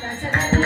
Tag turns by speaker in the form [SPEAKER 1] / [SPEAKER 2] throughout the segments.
[SPEAKER 1] 感谢大家。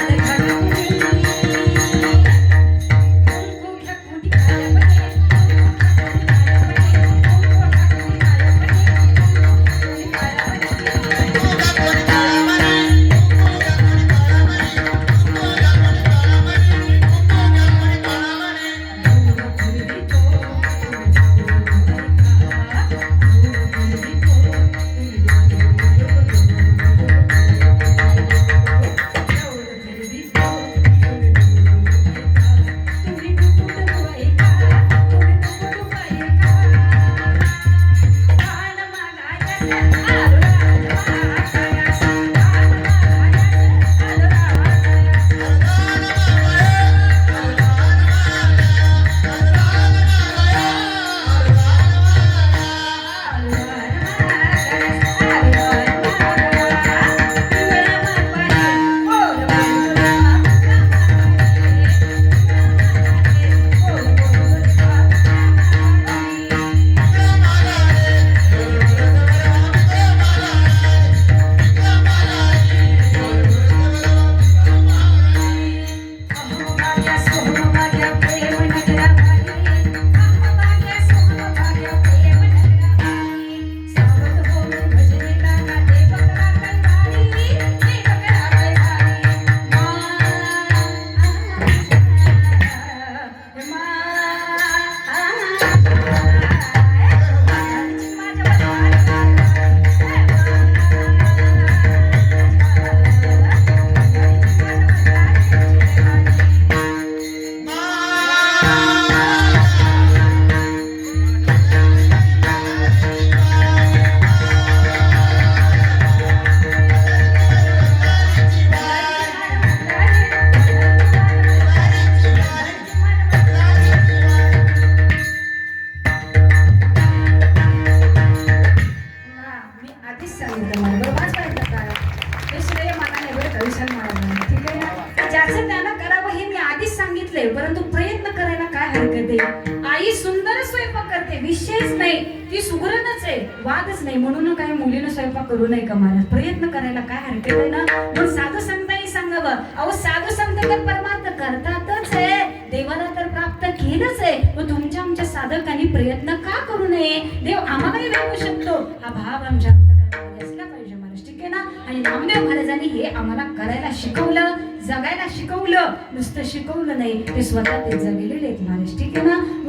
[SPEAKER 1] त्याचं त्यानं करावं हे मी आधीच सांगितलंय परंतु प्रयत्न करायला काय हरकत आहे? आई सुंदर स्वयंपाक करते विषयच नाही ती सुगरणच आहे वादच नाही म्हणून काही मुलीनं स्वयंपाक करू नये का महाराज प्रयत्न करायला काय हरकत आहे ना? पण साधू संतांनी सांगावं. अहो साधू संत तर परमार्थ करतातच आहे. देवाला तर प्राप्त केलंच आहे. मग तुमच्या आमच्या साधकांनी प्रयत्न का करू नये? देव आम्हालाही लागू शकतो. हा भाव आमच्या असला पाहिजे महाराज. ठीक आहे ना? आणि नामदेव महाराजांनी हे आम्हाला करायला शिकवलं. जगायला शिकवलं नुसतं शिकवलं नाही. ते स्वतः ते जगलेले आहेत. महाराज ठीक आहे ना?